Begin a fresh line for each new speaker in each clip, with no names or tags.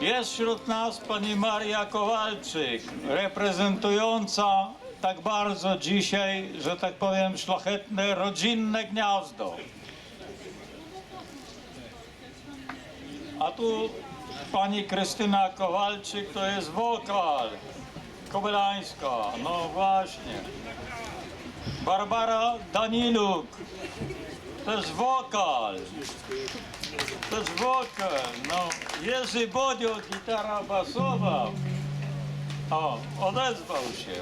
Jest wśród nas pani Maria Kowalczyk, reprezentująca tak bardzo dzisiaj, że tak powiem, szlachetne rodzinne gniazdo. A tu pani Krystyna Kowalczyk to jest wokal. Kobylańska, no właśnie. Barbara Daniluk, to jest wokal. To jest wokal, no. Jerzy Bodio, gitara basowa. O, odezwał się.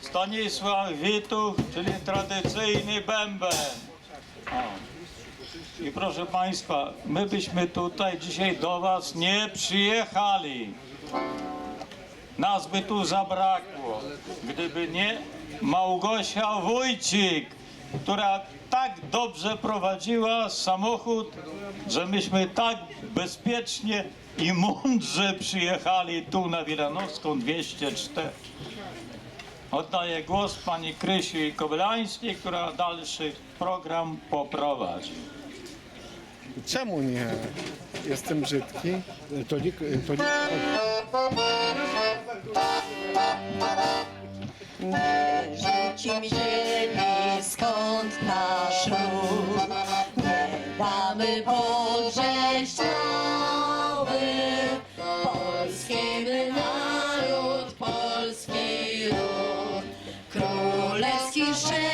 Stanisław Wituch, czyli tradycyjny bęben. O. I proszę Państwa, my byśmy tutaj dzisiaj do Was nie przyjechali. Nas by tu zabrakło, gdyby nie Małgosia Wójcik, która tak dobrze prowadziła samochód, że myśmy tak bezpiecznie i mądrze przyjechali tu na Wilanowską 204. Oddaję głos pani Krysi Kobylańskiej, która dalszy program poprowadzi.
Czemu nie? Jestem brzydki. To nie, to nie...
Rzucim ziemi, skąd nasz ród. Nie damy podrzeć nowy. Polski naród, polski ród. Królewski szep